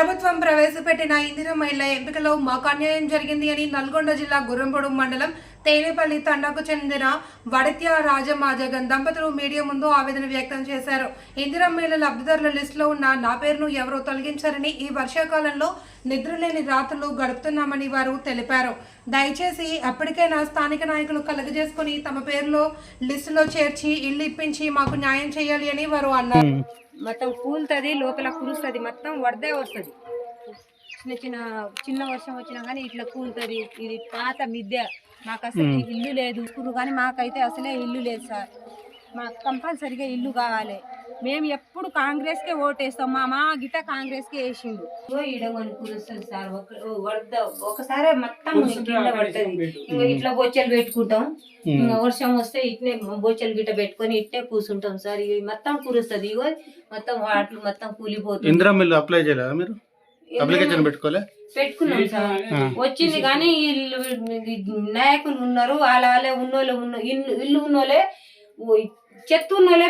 ప్రభుత్వం ప్రవేశపెట్టిన ఇందిరా మహిళ ఎంపికలో మాకు అన్యాయం జరిగింది అని నల్గొండ జిల్లా గుర్రంపొడు మండలం తేనేపల్లి తండాకు చెందిన వడత్య రాజమాజగన్ దంపతులు మీడియా ముందు ఆవేదన వ్యక్తం చేశారు. ఇందిరా మహిళ లబ్ధిదారుల లిస్టులో ఉన్న నా పేరును ఎవరో తొలగించారని ఈ వర్షాకాలంలో నిద్రలేని రాత్రులు గడుపుతున్నామని వారు తెలిపారు. దయచేసి ఎప్పటికైనా స్థానిక నాయకులు కలగజేసుకుని తమ పేరులో లిస్టులో చేర్చి ఇల్లు ఇప్పించి మాకు న్యాయం చేయాలి అని వారు అన్నారు. మొత్తం కూలుతుంది లోపల కురుస్తుంది మొత్తం వరదే వస్తుంది. చిన్న చిన్న చిన్న వర్షం వచ్చినా కానీ ఇట్లా కూలుతుంది ఇది పాత మిద్దె. మాకు అసలు ఇల్లు లేదు. ఇప్పుడు కానీ మాకైతే అసలే ఇల్లు లేదు సార్. మాకు కంపల్సరిగా ఇల్లు కావాలి. మేము ఎప్పుడు కాంగ్రెస్కే ఓటేస్తాం. మా మా గిట్ట కాంగ్రెస్కే వేసిండు. ఇడగొని కురుస్తుంది సార్. వరద ఒకసారి మొత్తం కింద పడుతుంది. ఇంకా ఇట్లా బొచ్చలు పెట్టుకుంటాం. ఇంకా వర్షం వస్తే ఇట్నే బొచ్చలు గిట్ట పెట్టుకొని ఇట్నే కూర్చుంటాం సార్. ఇవి మొత్తం కురుస్తుంది. ఇగో మొత్తం వాటర్ మొత్తం కూలిపోతుంది. ఇందిరా మిల్లు అప్లై చేయలేదా మీరు? అప్లికేషన్ పెట్టుకోలే? పెట్టుకున్నాం సార్. వచ్చింది కానీ ఇల్లు నాయకులు ఉన్నారు. వాళ్ళ వాళ్ళే ఉన్నోళ్ళే ఉన్న ఇల్లు ఇల్లు ఉన్నోళ్ళే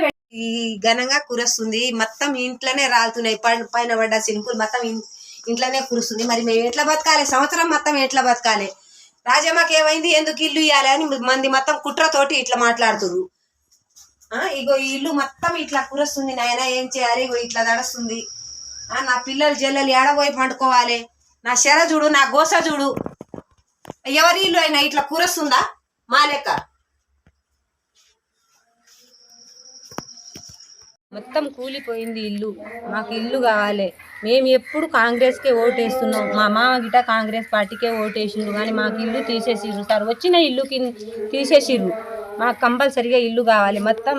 ఓ- ఈ ఘనంగా కురుస్తుంది. మొత్తం ఇంట్లోనే రాలుతున్నాయి. పైన పడ్డ సినుకులు మొత్తం ఇంట్లోనే కురుస్తుంది. మరి మేము ఎట్లా బతకాలి? సంవత్సరం మొత్తం ఎట్లా బతకాలి? రాజమ్మకి ఏమైంది? ఎందుకు ఇల్లు ఇవ్వాలి అని మంది మొత్తం కుట్రతోటి ఇట్లా మాట్లాడుతురు ఆ, ఇగో ఈ ఇల్లు మొత్తం ఇట్లా కురుస్తుంది. నాయన ఏం చేయాలి? ఇగో ఇట్లా తడుస్తుంది ఆ, నా పిల్లలు జల్లలు ఏడబోయి పండుకోవాలి? నా శర చూడు నా గోస చూడు. ఎవరి ఇల్లు అయినా ఇట్లా కురుస్తుందా? మా లెక్క. మొత్తం కూలిపోయింది ఇల్లు. మాకు ఇల్లు కావాలి. మేము ఎప్పుడు కాంగ్రెస్కే ఓటేస్తున్నాం. మా మామ గిట కాంగ్రెస్ పార్టీకే ఓటేసిండ్రు కానీ మాకు ఇల్లు తీసేసిర్రు. సార్ వచ్చిన ఇల్లు కింద తీసేసిర్రు. మాకు కంపల్సరిగా ఇల్లు కావాలి. మొత్తం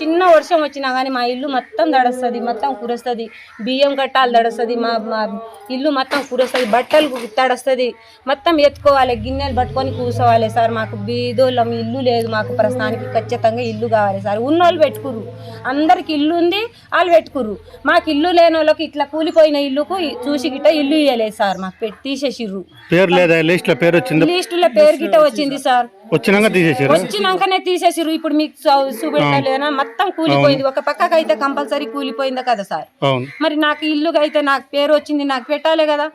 చిన్న వర్షం వచ్చినా కానీ మా ఇల్లు మొత్తం దడుస్తుంది మొత్తం కురుస్తుంది. బియ్యం కట్టాలి దడుస్తుంది మా మా ఇల్లు మొత్తం కురుస్తుంది బట్టలు తడుస్తుంది. మొత్తం ఎత్తుకోవాలి గిన్నెలు పట్టుకొని కూర్చోవాలి సార్. మాకు బీదోళ్ళం ఇల్లు లేదు మాకు ప్రస్తుతానికి. ఖచ్చితంగా ఇల్లు కావాలి సార్. ఉన్నోళ్ళు పెట్టుకురు అందరికి ఇల్లు ఉంది వాళ్ళు పెట్టుకురు మాకు ఇల్లు లేని వాళ్ళకి ఇట్లా కూలిపోయిన ఇల్లుకు చూసి గిట్ట ఇల్లు ఇవ్వలేదు సార్. మాకు పెట్టి తీసేసిర్రు. పేరు లేదా? పేరు వచ్చింది? లిస్టులో పేరు గిట్ట వచ్చింది సార్. వచ్చినాక తీసేసారు వచ్చినాకనే తీసేసిర్రు. ఇప్పుడు మీకు చూపెట్టలేనా మొత్తం కూలిపోయింది. ఒక పక్కకి అయితే కంపల్సరీ కూలిపోయిందా కదా సార్. మరి నాకు ఇల్లు అయితే నాకు పేరు వచ్చింది నాకు పెట్టాలి కదా.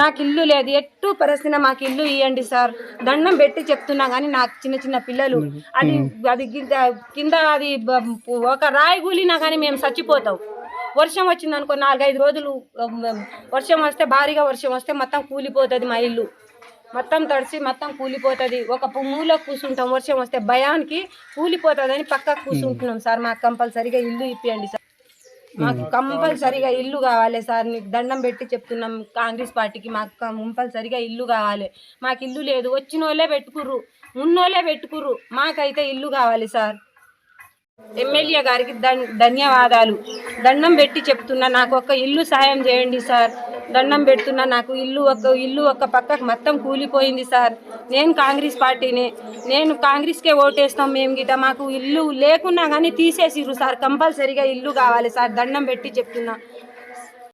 నాకు ఇల్లు లేదు. ఎట్టు పరిస్థితి మాకు ఇల్లు ఇవ్వండి సార్. దండం పెట్టి చెప్తున్నా కానీ నాకు చిన్న చిన్న పిల్లలు అది అది కింద- అది ఒక రాయి కూలినా కానీ మేము చచ్చిపోతాం. వర్షం వచ్చింది అనుకో నాలుగైదు రోజులు వర్షం వస్తే భారీగా వర్షం వస్తే మొత్తం కూలిపోతుంది మా ఇల్లు. మొత్తం తడిసి మొత్తం కూలిపోతుంది. ఒక మూల కూర్చుంటాం వర్షం వస్తే భయానికి కూలిపోతుందని పక్కకు కూర్చుంటున్నాం సార్. మాకు కంపల్సరీగా ఇల్లు ఇప్పియండి సార్. మాకు కంపల్సరీగా ఇల్లు కావాలి సార్. నీకు దండం పెట్టి చెప్తున్నాం కాంగ్రెస్ పార్టీకి మాకు కంపల్సరీగా ఇల్లు కావాలి. మాకు ఇల్లు లేదు. వచ్చిన వాళ్ళే పెట్టుకుర్రు. ఉన్నోళ్ళే పెట్టుకుర్రు. మాకైతే ఇల్లు కావాలి సార్. ఎమ్మెల్యే గారికి ధన్- ధన్యవాదాలు. దండం పెట్టి చెప్తున్నా. నాకు ఒక ఇల్లు సాయం చేయండి సార్. దండం పెడుతున్నా. నాకు ఇల్లు ఒక ఇల్లు ఒక పక్కకు మొత్తం కూలిపోయింది సార్. నేను కాంగ్రెస్ పార్టీని నేను కాంగ్రెస్కే ఓటేస్తాం మేము గిట. మాకు ఇల్లు లేకున్నా కానీ తీసేసిర్రు సార్. కంపల్సరీగా ఇల్లు కావాలి సార్. దండం పెట్టి చెప్తున్నా.